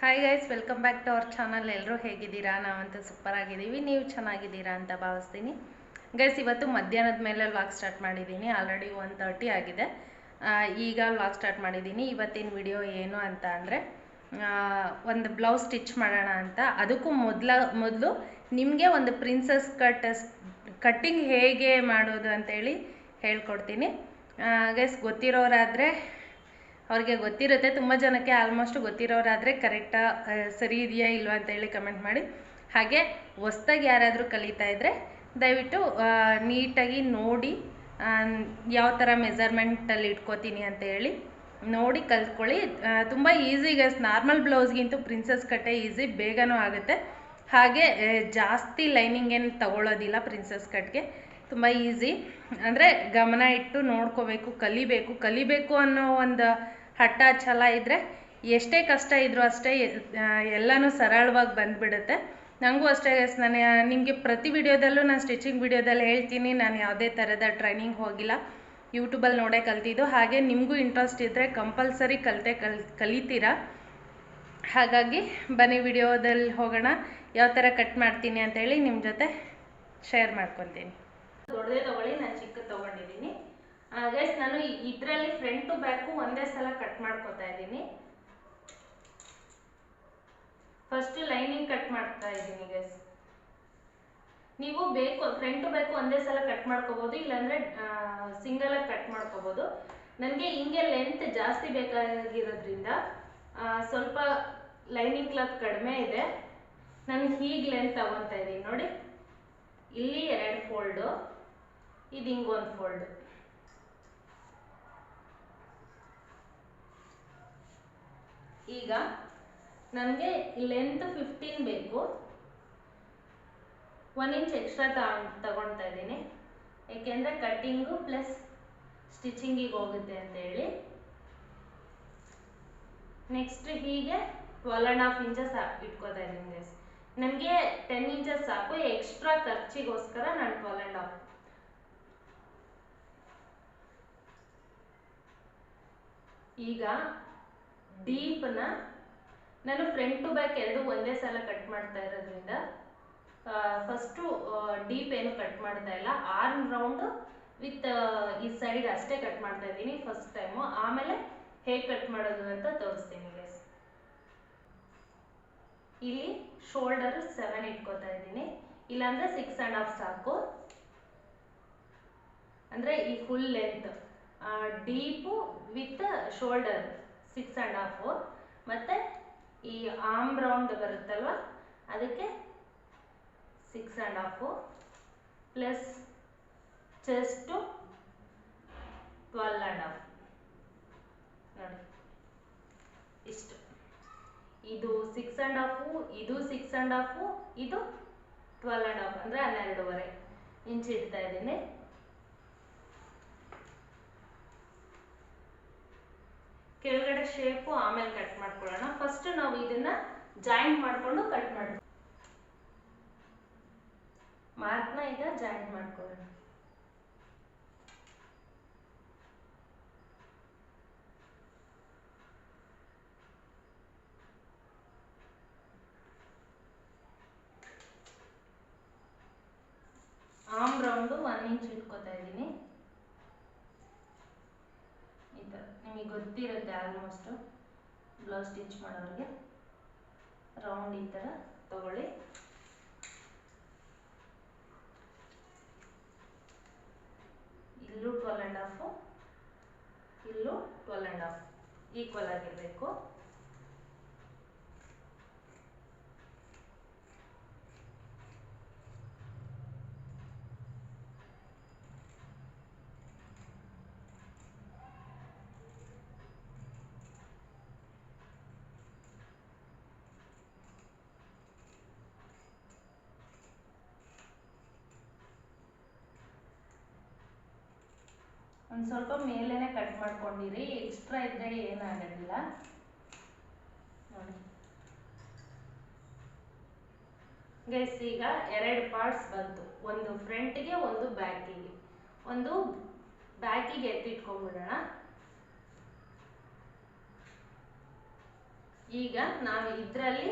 Hi guys welcome back to our channel ಎಲ್ಲರೂ ಹೇಗಿದ್ದೀರಾ? ನಾವಂತೂ ಸೂಪರ್ ಆಗಿದ್ದೀವಿ. ನೀವು ಚೆನ್ನಾಗಿದ್ದೀರಾ ಅಂತ ಭಾವಿಸ್ತೀನಿ. ಗೈಸ್ ಇವತ್ತು ಮಧ್ಯಾಹ್ನದ ಮೇಲೆ ವ್ಲಾಗ್ ಸ್ಟಾರ್ಟ್ ಮಾಡಿದ್ದೀನಿ. ಆಲ್ರೆಡಿ ಒನ್ ತರ್ಟಿ ಆಗಿದೆ. ಈಗ ವ್ಲಾಗ್ ಸ್ಟಾರ್ಟ್ ಮಾಡಿದ್ದೀನಿ. ಇವತ್ತಿನ ವಿಡಿಯೋ ಏನು ಅಂತ ಅಂದರೆ ಒಂದು ಬ್ಲೌಸ್ ಸ್ಟಿಚ್ ಮಾಡೋಣ ಅಂತ. ಅದಕ್ಕೂ ಮೊದಲ, ಮೊದಲು ನಿಮಗೆ ಒಂದು ಪ್ರಿನ್ಸಸ್ ಕಟ್ ಕಟ್ಟಿಂಗ್ ಹೇಗೆ ಮಾಡೋದು ಅಂತೇಳಿ ಹೇಳ್ಕೊಡ್ತೀನಿ. ಗೈಸ್ ಗೊತ್ತಿರೋರಾದರೆ ಅವ್ರಿಗೆ ಗೊತ್ತಿರುತ್ತೆ, ತುಂಬ ಜನಕ್ಕೆ ಆಲ್ಮೋಸ್ಟ್ ಗೊತ್ತಿರೋರಾದರೆ ಕರೆಕ್ಟಾ ಸರಿ ಇದೆಯಾ ಇಲ್ವಾ ಅಂತೇಳಿ ಕಮೆಂಟ್ ಮಾಡಿ. ಹಾಗೆ ಹೊಸ್ದಾಗಿ ಯಾರಾದರೂ ಕಲಿತಾ ಇದ್ದರೆ ದಯವಿಟ್ಟು ನೀಟಾಗಿ ನೋಡಿ ಯಾವ ಥರ ಮೆಸರ್ಮೆಂಟಲ್ಲಿ ಇಟ್ಕೋತೀನಿ ಅಂತ ಹೇಳಿ ನೋಡಿ ಕಲ್ತ್ಕೊಳ್ಳಿ. ತುಂಬ ಈಸಿ ಗಸ್ ನಾರ್ಮಲ್ ಬ್ಲೌಸ್ಗಿಂತೂ ಪ್ರಿನ್ಸಸ್ ಕಟ್ಟೆ ಈಸಿ ಬೇಗನೂ ಆಗುತ್ತೆ. ಹಾಗೆ ಜಾಸ್ತಿ ಲೈನಿಂಗ್ ಏನು ತಗೊಳ್ಳೋದಿಲ್ಲ ಪ್ರಿನ್ಸಸ್ ಕಟ್ಗೆ. ತುಂಬ ಈಸಿ ಅಂದರೆ ಗಮನ ಇಟ್ಟು ನೋಡ್ಕೋಬೇಕು, ಕಲಿಬೇಕು. ಕಲಿಬೇಕು ಅನ್ನೋ ಒಂದು ಹಠ ಛಲ ಇದ್ದರೆ ಎಷ್ಟೇ ಕಷ್ಟ ಇದ್ದರೂ ಅಷ್ಟೇ ಎಲ್ಲನೂ ಸರಳವಾಗಿ ಬಂದುಬಿಡುತ್ತೆ. ನನಗೂ ಅಷ್ಟೇ ನಾನು ನಿಮಗೆ ಪ್ರತಿ ವಿಡಿಯೋದಲ್ಲೂ ನಾನು ಸ್ಟಿಚಿಂಗ್ ವಿಡಿಯೋದಲ್ಲಿ ಹೇಳ್ತೀನಿ, ನಾನು ಯಾವುದೇ ಥರದ ಟ್ರೈನಿಂಗ್ ಹೋಗಿಲ್ಲ. ಯೂಟ್ಯೂಬಲ್ಲಿ ನೋಡೇ ಕಲ್ತಿದ್ದು. ಹಾಗೆ ನಿಮಗೂ ಇಂಟ್ರೆಸ್ಟ್ ಇದ್ದರೆ ಕಂಪಲ್ಸರಿ ಕಲಿತೆ, ಕಲ್, ಕಲಿತೀರಾ? ಹಾಗಾಗಿ ಬನ್ನಿ ವಿಡಿಯೋದಲ್ಲಿ ಹೋಗೋಣ. ಯಾವ ಥರ ಕಟ್ ಮಾಡ್ತೀನಿ ಅಂತೇಳಿ ನಿಮ್ಮ ಜೊತೆ ಶೇರ್ ಮಾಡ್ಕೊತೀನಿ. ದೊಡ್ಡದೇ ತಗೊಳ್ಳಿ, ನಾನು ಚಿಕ್ಕ ತೊಗೊಂಡಿದ್ದೀನಿ. ಗೈಸ್ ನಾನು ಇದರಲ್ಲಿ ಫ್ರಂಟ್ ಟು ಬ್ಯಾಕು ಒಂದೇ ಸಲ ಕಟ್ ಮಾಡ್ಕೊತಾ ಇದ್ದೀನಿ. ಫಸ್ಟ್ ಲೈನಿಂಗ್ ಕಟ್ ಮಾಡ್ತಾ ಇದ್ದೀನಿ ಗೈಸ್ ನೀವು ಬೇಕು ಫ್ರಂಟ್ ಟು ಬೇಕು ಒಂದೇ ಸಲ ಕಟ್ ಮಾಡ್ಕೋಬೋದು, ಇಲ್ಲಾಂದ್ರೆ ಸಿಂಗಲ್ ಕಟ್ ಮಾಡ್ಕೋಬೋದು. ನನಗೆ ಹಿಂಗೆ ಲೆಂತ್ ಜಾಸ್ತಿ ಬೇಕಾಗಿರೋದ್ರಿಂದ ಸ್ವಲ್ಪ ಲೈನಿಂಗ್ ಕ್ಲಾತ್ ಕಡಿಮೆ ಇದೆ. ನಾನು ಹೀಗೆ ಲೆಂತ್ ತಗೊತಾ ಇದ್ದೀನಿ, ನೋಡಿ. ಇಲ್ಲಿ ಎರಡು ಫೋಲ್ಡು ಇದು ಹಿಂಗೊಂದು ಫೋಲ್ಡ್ ಈಗ ನನಗೆ ಲೆಂತ್ ಫಿಫ್ಟೀನ್ ಬೇಕು. ಒನ್ ಇಂಚ್ ಎಕ್ಸ್ಟ್ರಾ ತಗೊಳ್ತಾ ಇದ್ದೀನಿ. ಏಕೆಂದರೆ ಕಟ್ಟಿಂಗು ಪ್ಲಸ್ ಸ್ಟಿಚಿಂಗಿಗೆ ಹೋಗುತ್ತೆ ಅಂತ ಹೇಳಿ. ನೆಕ್ಸ್ಟ್ ಹೀಗೆ ಟ್ವೆಲ್ ಆ್ಯಂಡ್ ಹಾಫ್ ಇಂಚಸ್ ಇಟ್ಕೋತಾ ಇದ್ದೀನಿ ಗೈಸ್ ನನಗೆ ಟೆನ್ ಇಂಚಸ್ ಸಾಕು. ಎಕ್ಸ್ಟ್ರಾ ಖರ್ಚಿಗೋಸ್ಕರ ನಾನು ಟ್ವೆಲ್ ಆ್ಯಂಡ್ ಹಾಫ್ ಈಗ ಡೀಪ್ನ ನಾನು ಫ್ರಂಟ್ ಟು ಬ್ಯಾಕ್ ಎರಡು ಒಂದೇ ಸಲ ಕಟ್ ಮಾಡ್ತಾ ಇರೋದ್ರಿಂದ ಫಸ್ಟು ಡೀಪ್ ಏನು ಕಟ್ ಮಾಡ್ತಾ ಇಲ್ಲ. ಆರ್ಮ್ ರೌಂಡ್ ವಿತ್ ಈ ಸೈಡ್ ಅಷ್ಟೇ ಕಟ್ ಮಾಡ್ತಾ ಇದ್ದೀನಿ ಫಸ್ಟ್ ಟೈಮು ಆಮೇಲೆ ಹೇಗೆ ಕಟ್ ಮಾಡೋದು ಅಂತ ತೋರಿಸ್ತೀನಿ ಗೈಸ್ ಇಲ್ಲಿ ಶೋಲ್ಡರ್ ಸೆವೆನ್ ಇಟ್ಕೋತಾ ಇದ್ದೀನಿ. ಇಲ್ಲಾಂದ್ರೆ ಸಿಕ್ಸ್ ಆ್ಯಂಡ್ ಹಾಫ್ ಸಾಕು. ಅಂದರೆ ಈ full length deep with shoulder six and half ಮತ್ತು ಈ ಆಮ್ ರೌಂಡ್ ಬರುತ್ತಲ್ವ? ಅದಕ್ಕೆ six and half plus chest twelve and half ನೋಡಿ. ಇಷ್ಟು. ಇದು ಸಿಕ್ಸ್ ಆ್ಯಂಡ್ ಹಾಫು ಇದು ಸಿಕ್ಸ್ ಆ್ಯಂಡ್ ಹಾಫು ಇದು ಟ್ವೆಲ್ ಆ್ಯಂಡ್ ಹಾಫ್ ಅಂದರೆ ಹನ್ನೆರಡೂವರೆ. ಇಂಚ್ ಇಡ್ತಾ ಇದ್ದೀನಿ. ಕೆಳಗಡೆ ಶೇಪು ಆಮೇಲೆ ಕಟ್ ಮಾಡ್ಕೊಳ್ಳೋಣ. ಫಸ್ಟ್ ನಾವು ಇದನ್ನ ಜಾಯಿಂಟ್ ಮಾಡಿಕೊಂಡು ಕಟ್ ಮಾಡ್ತೀವಿ ಮಾರ್ಕ್ನ ಈಗ ಜಾಯಿಂಟ್ ಮಾಡ್ಕೊಳ್ಳೋಣ ಆಮ್ ರೌಂಡು ಒನ್ ಇಂಚ್ ಇಟ್ಕೋತಾ ಇದ್ದೀನಿ ನಿಮಗೆ ಗೊತ್ತಿರುತ್ತೆ ಆಲ್ಮೋಸ್ಟು ಬ್ಲೌಸ್ ಸ್ಟಿಚ್ ಮಾಡೋರಿಗೆ. ರೌಂಡ್ ಈ ಥರ ತಗೊಳ್ಳಿ. ಇಲ್ಲೂ ಟ್ವೆಲ್ ಆ್ಯಂಡ್ ಹಾಫು ಇಲ್ಲೂ ಟ್ವೆಲ್ ಆ್ಯಂಡ್ ಹಾಫ್ ಈಕ್ವಲ್ ಆಗಿರಬೇಕು. ಒಂದು ಸ್ವಲ್ಪ ಮೇಲೇನೆ ಕಟ್ ಮಾಡ್ಕೊಂಡಿರಿ ಎಕ್ಸ್ಟ್ರಾ ಇದ್ರೆ ಏನಾಗೋದಿಲ್ಲ ನೋಡಿ. ಗೈಸ್ ಈಗ ಎರಡು ಪಾರ್ಟ್ಸ್ ಬಂತು. ಒಂದು ಫ್ರಂಟ್ಗೆ ಒಂದು ಬ್ಯಾಕಿಗೆ ಒಂದು ಬ್ಯಾಕಿಗೆ ಎತ್ತಿಟ್ಕೊಂಡ್ಬಿಡೋಣ ಈಗ ನಾವು ಇದರಲ್ಲಿ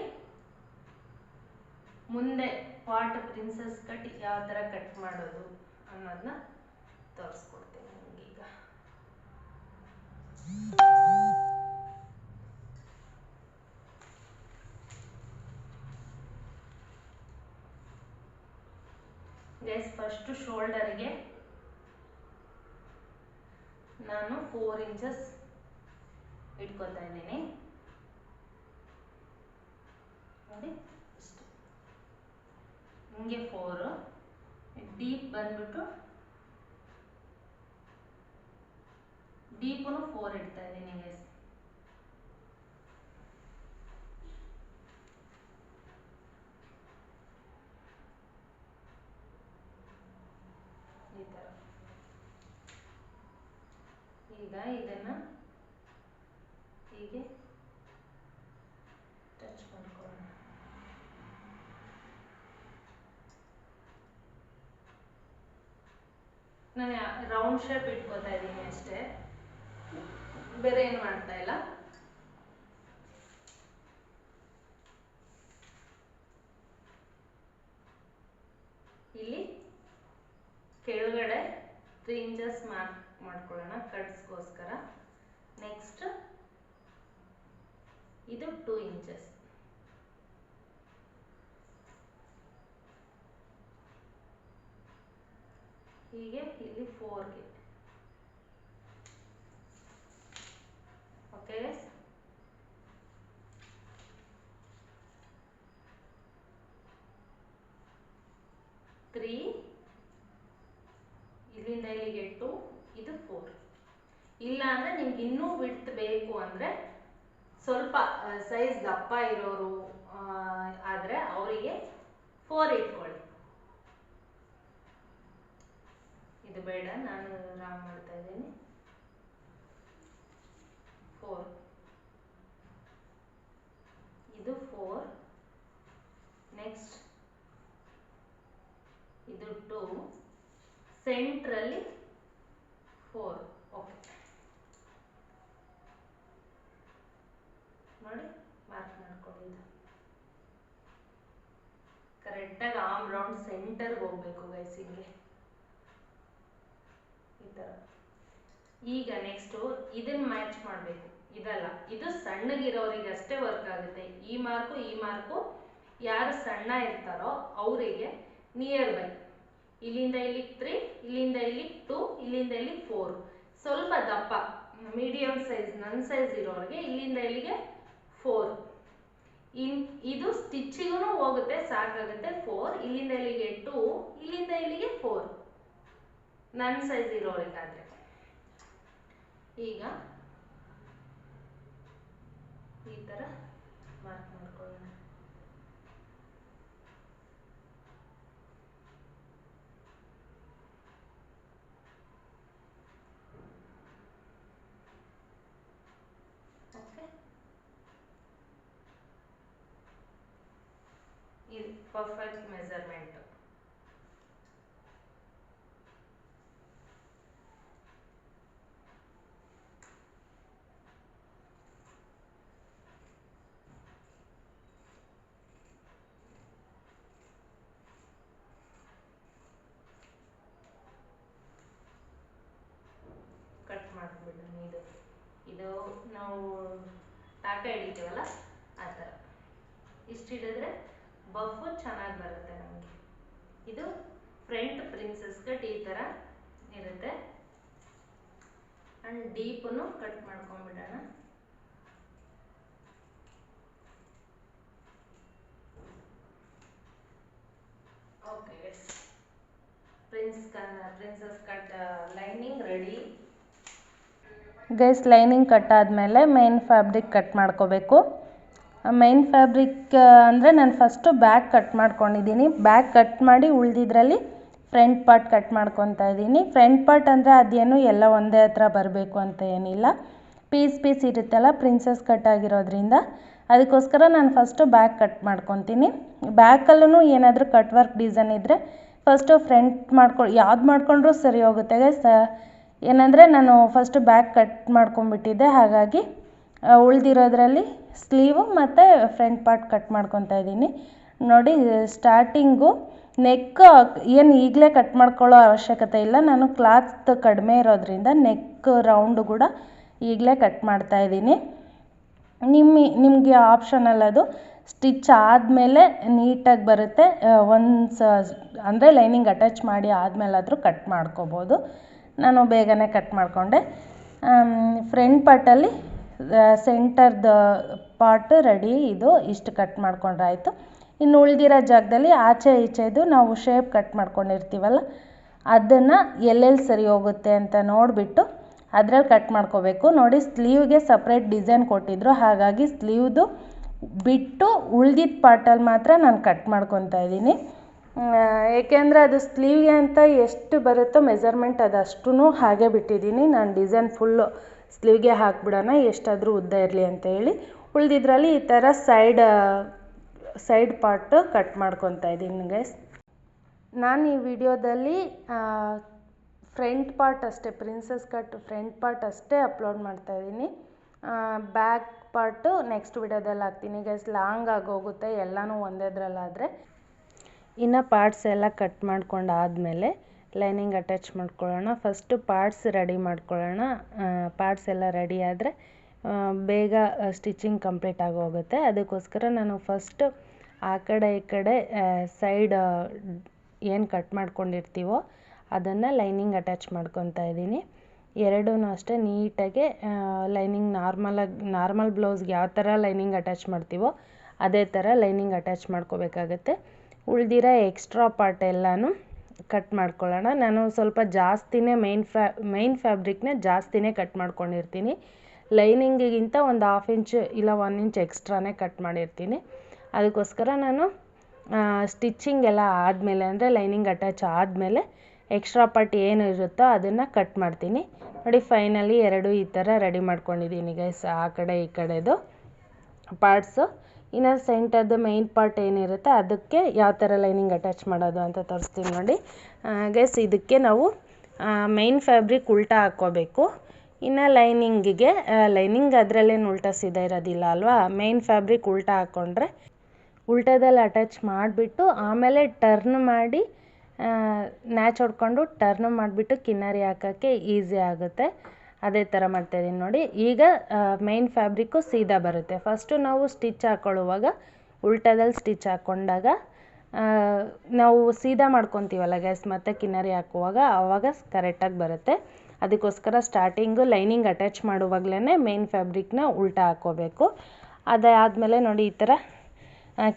ಮುಂದೆ ಪಾರ್ಟ್ ಪ್ರಿನ್ಸಸ್ ಕಟ್ ಯಾವ ಥರ ಕಟ್ ಮಾಡೋದು ಅನ್ನೋದನ್ನ ತೋರಿಸ್ಕೊಡ್ತೀನಿ. ಗೈಸ್ ಫಸ್ಟು ಶೋಲ್ಡರ್ಗೆ ನಾನು ಫೋರ್ ಇಂಚಸ್ ಇಟ್ಕೊತಾ ಇದ್ದೀನಿ. ನೋಡಿ ಇಷ್ಟು ಹಿಂಗೆ ಫೋರು ಡೀಪ್ ಬಂದ್ಬಿಟ್ಟು ಡೀಪನು ಫೋರ್ ಇಡ್ತಾ ಇದ್ದೀನಿ ಗೈಸ್ ಈ ಥರ ಈಗ ಇದನ್ನ ಹೀಗೆ ಟಚ್ ಮಾಡ್ಕೊಳ್ಳೋಣ ನಾನು ರೌಂಡ್ ಶೇಪ್ ಇಟ್ಕೋತಾ ಇದ್ದೀನಿ ಅಷ್ಟೇ ಬೇರೆ ಏನು ಮಾಡ್ತಾ ಇಲ್ಲ? ಇಲ್ಲಿ ಕೆಳಗಡೆ ತ್ರೀ ಇಂಚಸ್ ಮಾರ್ಕ್ ಮಾಡ್ಕೊಳ್ಳೋಣ ಕಟ್ಸ್ಗೋಸ್ಕರ. ನೆಕ್ಸ್ಟ್ ಇದು ಟೂ ಇಂಚಸ್ ಹೀಗೆ ಇಲ್ಲಿ ಫೋರ್ಗೆ ಓಕೆ ತ್ರೀ ಇಲ್ಲಿಂದ ಇಲ್ಲಿಗೆ ಟು ಇದು ಫೋರ್ ಇಲ್ಲ ಅಂದ್ರೆ ನಿಮ್ಗೆ ಇನ್ನೂ ವಿಡ್ತ್ ಬೇಕು ಅಂದ್ರೆ ಸ್ವಲ್ಪ ಸೈಜ್ ದಪ್ಪ ಇರೋರು ಆದ್ರೆ ಅವರಿಗೆ ಫೋರ್ ಇಟ್ಕೊಳ್ಳಿ. ಇದು ಬೇಡ, ನಾನು ರಾಂಗ್ ಮಾಡ್ತಾ ಇದ್ದೀನಿ. ಫೋರ್ ಇದು ಫೋರ್ ನೆಕ್ಸ್ಟ್ ಇದು ಟೂ ಸೆಂಟ್ರಲ್ಲಿ ಫೋರ್ ಓಕೆ ನೋಡಿ ಮಾರ್ಕ್ ಮಾಡ್ಕೊಳ್ಳಿ ಇದು ಕರೆಕ್ಟಾಗಿ ಆಮ್ ರೌಂಡ್ ಸೆಂಟರ್ಗೆ ಹೋಗ್ಬೇಕು ಗೈಸ್ ಹಿಂಗೆ ಈ ಥರ ಈಗ ನೆಕ್ಸ್ಟು ಇದನ್ನ ಮ್ಯಾಚ್ ಮಾಡಬೇಕು. ಇದಲ್ಲ, ಇದು ಸಣ್ಣಗಿರೋರಿಗೆ ಅಷ್ಟೇ ವರ್ಕ್ ಆಗುತ್ತೆ. ಈ ಮಾರ್ಕು ಈ ಮಾರ್ಕು ಯಾರು ಸಣ್ಣ ಇರ್ತಾರೋ ಅವರಿಗೆ ನಿಯರ್ ಬೈ ಇಲ್ಲಿಂದ ಇಲ್ಲಿಗೆ ತ್ರೀ ಇಲ್ಲಿಂದ ಇಲ್ಲಿಗೆ ಟೂ ಇಲ್ಲಿಂದ ಇಲ್ಲಿ ಫೋರ್ ಸ್ವಲ್ಪ ದಪ್ಪ ಮೀಡಿಯಂ ಸೈಜ್ ನನ್ನ ಸೈಜ್ ಇರೋರಿಗೆ ಇಲ್ಲಿಂದ ಇಲ್ಲಿಗೆ ಫೋರ್ ಇನ್, ಇದು ಸ್ಟಿಚ್ಚಿಗೂ ಹೋಗುತ್ತೆ, ಸಾಕಾಗುತ್ತೆ ಫೋರ್ ಇಲ್ಲಿಂದ ಇಲ್ಲಿಗೆ ಟೂ ಇಲ್ಲಿಂದ ಇಲ್ಲಿಗೆ ಫೋರ್ ನನ್ನ ಸೈಜ್ ಇರೋರಿಗಾದ್ರೆ. ಈಗ ಈ ಥರ ಮಾರ್ಕ್ ಮಾಡ್ಕೊಳ್ಳೋಣ. ಓಕೆ ಇದು ಪರ್ಫೆಕ್ಟ್ ಮೆಜರ್ಮೆಂಟ್ ಕಟ್ ಮಾಡಿಬಿಡೋಣ ಇದು ಇದು ನಾವು ತಾಟ ಹಿಡಿತೀವಲ್ಲ, ಆ ಥರ. ಇಷ್ಟು ಹಿಡಿದ್ರೆ ಬಫು ಚೆನ್ನಾಗಿ ಬರುತ್ತೆ ನಮಗೆ. ಇದು ಫ್ರಂಟ್ ಪ್ರಿನ್ಸಸ್ ಕಟ್ ಈ ಥರ ಇರುತ್ತೆ. ಆ್ಯಂಡ್ ಡೀಪನ್ನು cut ಮಾಡ್ಕೊಂಡ್ಬಿಡೋಣ okay prince princess cut lining ready. Guys lining cut ಆದಮೇಲೆ ಮೈನ್ ಫ್ಯಾಬ್ರಿಕ್ ಕಟ್ ಮಾಡ್ಕೋಬೇಕು. ಮೈನ್ ಫ್ಯಾಬ್ರಿಕ್ ಅಂದರೆ ನಾನು ಫಸ್ಟು ಬ್ಯಾಕ್ ಕಟ್ ಮಾಡ್ಕೊಂಡಿದ್ದೀನಿ ಬ್ಯಾಕ್ ಕಟ್ ಮಾಡಿ ಉಳಿದಿದ್ರಲ್ಲಿ ಫ್ರಂಟ್ ಪಾರ್ಟ್ ಕಟ್ ಮಾಡ್ಕೊತಾ ಇದ್ದೀನಿ ಫ್ರಂಟ್ ಪಾರ್ಟ್ ಅಂದರೆ ಅದೇನು ಎಲ್ಲ ಒಂದೇ ಹತ್ರ ಬರಬೇಕು ಅಂತ ಏನಿಲ್ಲ. ಪೀಸ್ ಪೀಸ್ ಇರುತ್ತಲ್ಲ ಪ್ರಿನ್ಸಸ್ ಕಟ್ ಆಗಿರೋದ್ರಿಂದ. ಅದಕ್ಕೋಸ್ಕರ ನಾನು ಫಸ್ಟು ಬ್ಯಾಕ್ ಕಟ್ ಮಾಡ್ಕೊತೀನಿ. ಬ್ಯಾಕಲ್ಲೂ ಏನಾದರೂ ಕಟ್ ವರ್ಕ್ ಡಿಸೈನ್ ಇದ್ದರೆ ಫಸ್ಟು ಫ್ರಂಟ್ ಮಾಡ್ಕೊ, ಯಾವ್ದು ಮಾಡ್ಕೊಂಡ್ರೂ ಸರಿ ಹೋಗುತ್ತೆ ಗೈಸ್ ಏನಂದರೆ ನಾನು ಫಸ್ಟ್ ಬ್ಯಾಕ್ ಕಟ್ ಮಾಡ್ಕೊಂಬಿಟ್ಟಿದ್ದೆ ಹಾಗಾಗಿ ಉಳಿದಿರೋದ್ರಲ್ಲಿ ಸ್ಲೀವು ಮತ್ತು ಫ್ರಂಟ್ ಪಾರ್ಟ್ ಕಟ್ ಮಾಡ್ಕೊತಾ ಇದ್ದೀನಿ. ನೋಡಿ ಸ್ಟಾರ್ಟಿಂಗು ನೆಕ್ ಏನು ಈಗಲೇ ಕಟ್ ಮಾಡ್ಕೊಳ್ಳೋ ಅವಶ್ಯಕತೆ ಇಲ್ಲ. ನಾನು ಕ್ಲಾತ್ ಕಡಿಮೆ ಇರೋದ್ರಿಂದ ನೆಕ್ ರೌಂಡು ಕೂಡ ಈಗಲೇ ಕಟ್ ಮಾಡ್ತಾ ಇದ್ದೀನಿ. ನಿಮ್ಮ, ನಿಮಗೆ ಆಪ್ಷನಲ್ ಅದು ಸ್ಟಿಚ್ ಆದಮೇಲೆ ನೀಟಾಗಿ ಬರುತ್ತೆ. ಒಂದು ಸ ಅಂದರೆ ಲೈನಿಂಗ್ ಅಟ್ಯಾಚ್ ಮಾಡಿ ಆದಮೇಲಾದರೂ ಕಟ್ ಮಾಡ್ಕೋಬೋದು. ನಾನು ಬೇಗನೆ ಕಟ್ ಮಾಡಿಕೊಂಡೆ. ಫ್ರಂಟ್ ಪಾರ್ಟಲ್ಲಿ ಸೆಂಟರ್ದು ಪಾರ್ಟ್ ರೆಡಿ ಇದು, ಇಷ್ಟು ಕಟ್ ಮಾಡಿಕೊಂಡ್ರೆ ಆಯಿತು. ಇನ್ನು ಉಳಿದಿರೋ ಜಾಗದಲ್ಲಿ ಆಚೆ ಈಚೆದು ನಾವು ಶೇಪ್ ಕಟ್ ಮಾಡ್ಕೊಂಡಿರ್ತೀವಲ್ಲ, ಅದನ್ನು ಎಲ್ಲೆಲ್ಲಿ ಸರಿ ಹೋಗುತ್ತೆ ಅಂತ ನೋಡಿಬಿಟ್ಟು ಅದರಲ್ಲಿ ಕಟ್ ಮಾಡ್ಕೋಬೇಕು. ನೋಡಿ ಸ್ಲೀವ್ಗೆ ಸಪ್ರೇಟ್ ಡಿಸೈನ್ ಕೊಟ್ಟಿದ್ರು, ಹಾಗಾಗಿ ಸ್ಲೀವ್ದು ಬಿಟ್ಟು ಉಳ್ದಿದ್ದ ಪಾರ್ಟಲ್ಲಿ ಮಾತ್ರ ನಾನು ಕಟ್ ಮಾಡ್ಕೊತಾ ಇದ್ದೀನಿ. ಏಕೆಂದರೆ ಅದು ಸ್ಲೀವ್ಗೆ ಅಂತ ಎಷ್ಟು ಬರುತ್ತೋ ಮೆಸರ್ಮೆಂಟ್ ಅದಷ್ಟು ಹಾಗೆ ಬಿಟ್ಟಿದ್ದೀನಿ. ನಾನು ಡಿಸೈನ್ ಫುಲ್ಲು ಸ್ಲೀವ್ಗೆ ಹಾಕ್ಬಿಡೋಣ, ಎಷ್ಟಾದರೂ ಉದ್ದ ಇರಲಿ ಅಂತ ಹೇಳಿ. ಉಳಿದಿದ್ರಲ್ಲಿ ಈ ಥರ ಸೈಡ್ ಸೈಡ್ ಪಾರ್ಟ್ ಕಟ್ ಮಾಡ್ಕೊತಾ ಇದ್ದೀನಿ ಗೈಸ್ ನಾನು ಈ ವಿಡಿಯೋದಲ್ಲಿ ಫ್ರಂಟ್ ಪಾರ್ಟ್ ಅಷ್ಟೇ ಪ್ರಿನ್ಸಸ್ ಕಟ್ ಫ್ರಂಟ್ ಪಾರ್ಟ್ ಅಷ್ಟೇ ಅಪ್ಲೋಡ್ ಮಾಡ್ತಾ ಇದ್ದೀನಿ. ಬ್ಯಾಕ್ ಪಾರ್ಟು ನೆಕ್ಸ್ಟ್ ವಿಡಿಯೋದಲ್ಲಿ ಹಾಕ್ತೀನಿ ಗೈಸ್ ಲಾಂಗ್ ಆಗೋಗುತ್ತೆ ಎಲ್ಲನೂ ಒಂದೇದ್ರಲ್ಲಾದರೆ ಇನ್ನು ಪಾರ್ಟ್ಸ್ ಎಲ್ಲ ಕಟ್ ಮಾಡ್ಕೊಂಡು ಆದಮೇಲೆ ಲೈನಿಂಗ್ ಅಟ್ಯಾಚ್ ಮಾಡ್ಕೊಳ್ಳೋಣ. ಫಸ್ಟು ಪಾರ್ಟ್ಸ್ ರೆಡಿ ಮಾಡ್ಕೊಳ್ಳೋಣ. ಪಾರ್ಟ್ಸ್ ಎಲ್ಲ ರೆಡಿ ಆದರೆ ಬೇಗ ಸ್ಟಿಚಿಂಗ್ ಕಂಪ್ಲೀಟ್ ಆಗೋಗುತ್ತೆ. ಅದಕ್ಕೋಸ್ಕರ ನಾನು ಫಸ್ಟ್ ಆ ಕಡೆ ಈ ಕಡೆ ಸೈಡ್ ಏನು ಕಟ್ ಮಾಡ್ಕೊಂಡಿರ್ತೀವೋ ಅದನ್ನು ಲೈನಿಂಗ್ ಅಟ್ಯಾಚ್ ಮಾಡ್ಕೊತಾ ಇದ್ದೀನಿ. ಎರಡೂ ಅಷ್ಟೇ ನೀಟಾಗಿ ಲೈನಿಂಗ್ ನಾರ್ಮಲಾಗಿ ನಾರ್ಮಲ್ ಬ್ಲೌಸ್ಗೆ ಯಾವ ಥರ ಲೈನಿಂಗ್ ಅಟ್ಯಾಚ್ ಮಾಡ್ತೀವೋ ಅದೇ ಥರ ಲೈನಿಂಗ್ ಅಟ್ಯಾಚ್ ಮಾಡ್ಕೋಬೇಕಾಗತ್ತೆ. ಉಳ್ದಿರೋ ಎಕ್ಸ್ಟ್ರಾ ಪಾರ್ಟ್ ಎಲ್ಲನೂ ಕಟ್ ಮಾಡ್ಕೊಳ್ಳೋಣ. ನಾನು ಸ್ವಲ್ಪ ಜಾಸ್ತಿನೇ ಮೈನ್ ಫ್ಯಾ ಮೈನ್ ಫ್ಯಾಬ್ರಿಕ್ನೇ ಜಾಸ್ತಿನೇ ಕಟ್ ಮಾಡ್ಕೊಂಡಿರ್ತೀನಿ. ಲೈನಿಂಗಿಗಿಂತ ಒಂದು ಹಾಫ್ ಇಂಚ್ ಇಲ್ಲ ಒನ್ ಇಂಚ್ ಎಕ್ಸ್ಟ್ರಾನೇ ಕಟ್ ಮಾಡಿರ್ತೀನಿ. ಅದಕ್ಕೋಸ್ಕರ ನಾನು ಸ್ಟಿಚ್ಚಿಂಗ್ ಎಲ್ಲ ಆದಮೇಲೆ ಅಂದರೆ ಲೈನಿಂಗ್ ಅಟ್ಯಾಚ್ ಆದಮೇಲೆ ಎಕ್ಸ್ಟ್ರಾ ಪಾರ್ಟ್ ಏನು ಇರುತ್ತೋ ಅದನ್ನು ಕಟ್ ಮಾಡ್ತೀನಿ. ನೋಡಿ ಫೈನಲಿ ಎರಡು ಈ ಥರ ರೆಡಿ ಮಾಡ್ಕೊಂಡಿದ್ದೀನಿ ಗೈಸ್ ಆ ಕಡೆ ಈ ಕಡೆದು. ಪಾರ್ಟ್ಸು ಇನ್ನು ಸೆಂಟರ್ದು ಮೈನ್ ಪಾರ್ಟ್ ಏನಿರುತ್ತೆ ಅದಕ್ಕೆ ಯಾವ ಥರ ಲೈನಿಂಗ್ ಅಟ್ಯಾಚ್ ಮಾಡೋದು ಅಂತ ತೋರಿಸ್ತೀನಿ ನೋಡಿ. ಗೈಸ್ ಇದಕ್ಕೆ ನಾವು ಮೈನ್ ಫ್ಯಾಬ್ರಿಕ್ ಉಲ್ಟಾ ಹಾಕ್ಕೋಬೇಕು. ಇನ್ನು ಲೈನಿಂಗಿಗೆ ಲೈನಿಂಗ್ ಅದರಲ್ಲೇನು ಉಲ್ಟಾ ಸೀದಾ ಇರೋದಿಲ್ಲ ಅಲ್ವಾ? ಮೈನ್ ಫ್ಯಾಬ್ರಿಕ್ ಉಲ್ಟಾ ಹಾಕ್ಕೊಂಡ್ರೆ ಉಲ್ಟಾದಲ್ಲಿ ಅಟ್ಯಾಚ್ ಮಾಡಿಬಿಟ್ಟು ಆಮೇಲೆ ಟರ್ನ್ ಮಾಡಿ ನ್ಯಾಚ್ ಹೊಡ್ಕೊಂಡು ಟರ್ನ್ ಮಾಡಿಬಿಟ್ಟು ಕಿನ್ನರಿ ಹಾಕೋಕ್ಕೆ ಈಸಿ ಆಗುತ್ತೆ. ಅದೇ ಥರ ಮಾಡ್ತಾ ಇದ್ದೀನಿ ನೋಡಿ. ಈಗ ಮೈನ್ ಫ್ಯಾಬ್ರಿಕ್ಕು ಸೀದಾ ಬರುತ್ತೆ. ಫಸ್ಟು ನಾವು ಸ್ಟಿಚ್ ಹಾಕ್ಕೊಳ್ಳುವಾಗ ಉಲ್ಟಾದಲ್ಲಿ ಸ್ಟಿಚ್ ಹಾಕ್ಕೊಂಡಾಗ ನಾವು ಸೀದಾ ಮಾಡ್ಕೊತೀವಲ್ಲ ಗ್ಯಾಸ್ ಮತ್ತು ಕಿನ್ನರಿ ಹಾಕುವಾಗ ಆವಾಗ ಕರೆಕ್ಟಾಗಿ ಬರುತ್ತೆ. ಅದಕ್ಕೋಸ್ಕರ ಸ್ಟಾರ್ಟಿಂಗು ಲೈನಿಂಗ್ ಅಟ್ಯಾಚ್ ಮಾಡುವಾಗಲೇ ಮೈನ್ ಫ್ಯಾಬ್ರಿಕ್ನ ಉಲ್ಟಾ ಹಾಕ್ಕೋಬೇಕು ಅದಾದಮೇಲೆ ನೋಡಿ ಈ ಥರ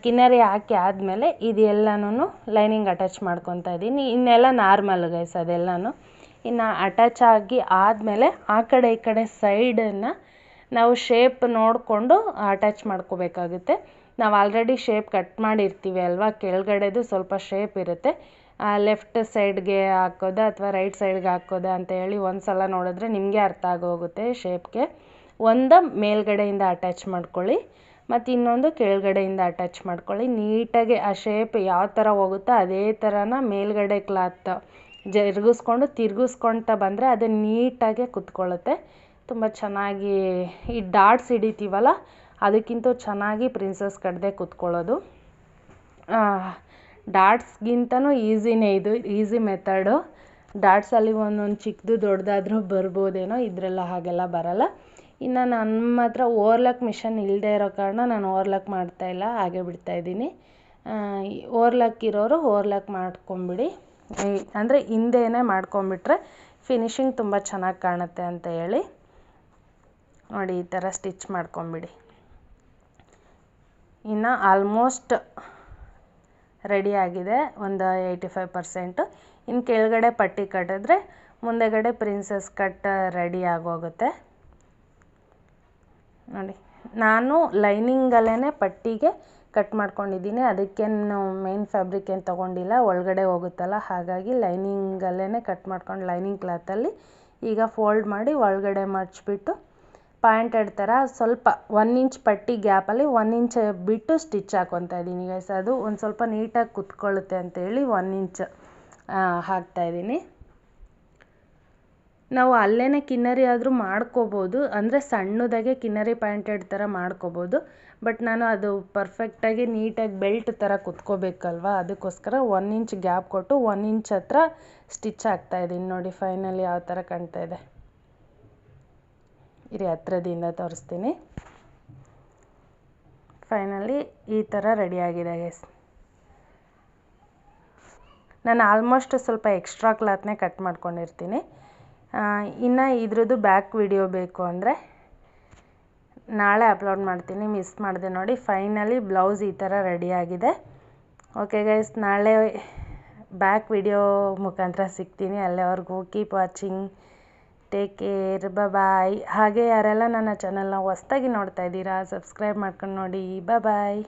ಕಿನ್ನರಿ ಹಾಕಿ ಆದಮೇಲೆ ಇದೆಲ್ಲನೂ ಲೈನಿಂಗ್ ಅಟ್ಯಾಚ್ ಮಾಡ್ಕೊತಾ ಇದ್ದೀನಿ ಇನ್ನೆಲ್ಲ ನಾರ್ಮಲ್ ಗೈಸ್ ಅದೆಲ್ಲನೂ. ಇನ್ನು ಅಟ್ಯಾಚ್ ಆಗಿ ಆದಮೇಲೆ ಆ ಕಡೆ ಈ ಕಡೆ ಸೈಡನ್ನು ನಾವು ಶೇಪ್ ನೋಡಿಕೊಂಡು ಅಟ್ಯಾಚ್ ಮಾಡ್ಕೋಬೇಕಾಗುತ್ತೆ. ನಾವು ಆಲ್ರೆಡಿ ಶೇಪ್ ಕಟ್ ಮಾಡಿರ್ತೀವಿ ಅಲ್ವಾ? ಕೆಳಗಡೆದು ಸ್ವಲ್ಪ ಶೇಪ್ ಇರುತ್ತೆ. ಲೆಫ್ಟ್ ಸೈಡ್ಗೆ ಹಾಕೋದಾ ಅಥವಾ ರೈಟ್ ಸೈಡ್ಗೆ ಹಾಕೋದಾ ಅಂತ ಹೇಳಿ ಒಂದು ಸಲ ನೋಡಿದ್ರೆ ನಿಮಗೆ ಅರ್ಥ ಆಗೋಗುತ್ತೆ ಶೇಪ್ಗೆ ಒಂದು ಮೇಲ್ಗಡೆಯಿಂದ ಅಟ್ಯಾಚ್ ಮಾಡ್ಕೊಳ್ಳಿ, ಮತ್ತು ಇನ್ನೊಂದು ಕೆಳಗಡೆಯಿಂದ ಅಟ್ಯಾಚ್ ಮಾಡ್ಕೊಳ್ಳಿ. ನೀಟಾಗಿ ಆ ಶೇಪ್ ಯಾವ ಥರ ಹೋಗುತ್ತೋ ಅದೇ ಥರನ ಮೇಲ್ಗಡೆ ಕ್ಲಾತ್ ಜರುಗಿಸ್ಕೊಂಡು ತಿರುಗಿಸ್ಕೊಳ್ತಾ ಬಂದರೆ ಅದು ನೀಟಾಗೆ ಕೂತ್ಕೊಳ್ಳುತ್ತೆ. ತುಂಬ ಚೆನ್ನಾಗಿ ಈ ಡಾಟ್ಸ್ ಹಿಡಿತೀವಲ್ಲ, ಅದಕ್ಕಿಂತ ಚೆನ್ನಾಗಿ ಪ್ರಿನ್ಸಸ್ ಕಡ್ದೆ ಕೂತ್ಕೊಳ್ಳೋದು. ಡಾಟ್ಸ್ಗಿಂತನೂ ಈಸಿನೇ ಇದು, ಈಸಿ ಮೆಥಡು. ಡಾಟ್ಸಲ್ಲಿ ಒಂದೊಂದು ಚಿಕ್ಕದು ದೊಡ್ಡದಾದ್ರೂ ಬರ್ಬೋದೇನೋ, ಇದರೆಲ್ಲ ಹಾಗೆಲ್ಲ ಬರಲ್ಲ. ಇನ್ನು ನಮ್ಮ ಹತ್ರ ಓವರ್ಲಕ್ ಮಿಷನ್ ಇಲ್ಲದೆ ಇರೋ ಕಾರಣ ನಾನು ಓರ್ಲಕ್ ಮಾಡ್ತಾಯಿಲ್ಲ ಹಾಗೆ ಬಿಡ್ತಾಯಿದ್ದೀನಿ ಓವರ್ಲಕ್ ಇರೋರು ಓವರ್ಲಕ್ ಮಾಡ್ಕೊಂಬಿಡಿ. ಅಂದರೆ ಹಿಂದೆನೇ ಮಾಡ್ಕೊಂಬಿಟ್ರೆ ಫಿನಿಶಿಂಗ್ ತುಂಬ ಚೆನ್ನಾಗಿ ಕಾಣುತ್ತೆ ಅಂತ ಹೇಳಿ ನೋಡಿ ಈ ಥರ ಸ್ಟಿಚ್ ಮಾಡ್ಕೊಂಬಿಡಿ. ಇನ್ನು ಆಲ್ಮೋಸ್ಟ್ ರೆಡಿ ಆಗಿದೆ, ಒಂದು ಏಯ್ಟಿ ಫೈವ್ ಪರ್ಸೆಂಟು ಇನ್ನು ಕೆಳಗಡೆ ಪಟ್ಟಿ ಕಟ್ಟಿದ್ರೆ ಮುಂದೆಗಡೆ ಪ್ರಿನ್ಸಸ್ ಕಟ್ ರೆಡಿ ಆಗೋಗುತ್ತೆ. ನೋಡಿ, ನಾನು ಲೈನಿಂಗಲ್ಲೇ ಪಟ್ಟಿಗೆ ಕಟ್ ಮಾಡ್ಕೊಂಡಿದ್ದೀನಿ. ಅದಕ್ಕೇನು ಮೇನ್ ಫ್ಯಾಬ್ರಿಕ್ ಏನು ತೊಗೊಂಡಿಲ್ಲ, ಒಳಗಡೆ ಹೋಗುತ್ತಲ್ಲ, ಹಾಗಾಗಿ ಲೈನಿಂಗಲ್ಲೇ ಕಟ್ ಮಾಡ್ಕೊಂಡು ಲೈನಿಂಗ್ ಕ್ಲಾತಲ್ಲಿ ಈಗ ಫೋಲ್ಡ್ ಮಾಡಿ ಒಳಗಡೆ ಮಡ್ಚಿಬಿಟ್ಟು ಪಾಯಿಂಟೆಡ್ ಥರ ಸ್ವಲ್ಪ ಒನ್ ಇಂಚ್ ಪಟ್ಟಿ ಗ್ಯಾಪಲ್ಲಿ ಒನ್ ಇಂಚ್ ಬಿಟ್ಟು ಸ್ಟಿಚ್ ಹಾಕ್ಕೊತಾ ಇದ್ದೀನಿ ಗೈಸ್ ಅದು ಒಂದು ಸ್ವಲ್ಪ ನೀಟಾಗಿ ಕುತ್ಕೊಳ್ಳುತ್ತೆ ಅಂತೇಳಿ ಒನ್ ಇಂಚ್ ಹಾಕ್ತಾಯಿದ್ದೀನಿ ನಾವು ಅಲ್ಲೇ ಕಿನ್ನರಿ ಆದರೂ ಮಾಡ್ಕೋಬೋದು. ಅಂದರೆ ಸಣ್ಣದಾಗೆ ಕಿನ್ನರಿ ಪ್ಯಾಂಟೆಡ್ ಥರ ಮಾಡ್ಕೋಬೋದು. ಬಟ್ ನಾನು ಅದು ಪರ್ಫೆಕ್ಟಾಗಿ ನೀಟಾಗಿ ಬೆಲ್ಟ್ ಥರ ಕುತ್ಕೋಬೇಕಲ್ವ? ಅದಕ್ಕೋಸ್ಕರ ಒನ್ ಇಂಚ್ ಗ್ಯಾಪ್ ಕೊಟ್ಟು ಒನ್ ಇಂಚ್ ಹತ್ರ ಸ್ಟಿಚ್ ಹಾಕ್ತಾಯಿದ್ದೀನಿ ನೋಡಿ ಫೈನಲಿ ಯಾವ ಥರ ಕಾಣ್ತಾ ಇದೆ. ಇರಿ, ಹತ್ರದಿಂದ ತೋರಿಸ್ತೀನಿ. ಫೈನಲಿ ಈ ಥರ ರೆಡಿಯಾಗಿದೆ ಗೈಸ್ ನಾನು ಆಲ್ಮೋಸ್ಟ್ ಸ್ವಲ್ಪ ಎಕ್ಸ್ಟ್ರಾ ಕ್ಲಾತ್ನೇ ಕಟ್ ಮಾಡ್ಕೊಂಡಿರ್ತೀನಿ. ಇನ್ನು ಇದ್ರದ್ದು ಬ್ಯಾಕ್ ವಿಡಿಯೋ ಬೇಕು ಅಂದರೆ ನಾಳೆ ಅಪ್ಲೋಡ್ ಮಾಡ್ತೀನಿ ಮಿಸ್ ಮಾಡಿದೆ ನೋಡಿ. ಫೈನಲಿ ಬ್ಲೌಸ್ ಈ ಥರ ರೆಡಿಯಾಗಿದೆ ಓಕೆ ಗೈಸ್ ನಾಳೆ ಬ್ಯಾಕ್ ವಿಡಿಯೋ ಮುಖಾಂತರ ಸಿಗ್ತೀನಿ. ಅಲ್ಲಿವರೆಗೂ keep watching take care bye ಹಾಗೆ ಯಾರೆಲ್ಲ ನನ್ನ ಚಾನಲ್ನ ಹೊಸ್ದಾಗಿ ನೋಡ್ತಾ ಇದ್ದೀರಾ ಸಬ್ಸ್ಕ್ರೈಬ್ ಮಾಡ್ಕೊಂಡು ನೋಡಿ. ಬ ಬಾಯ್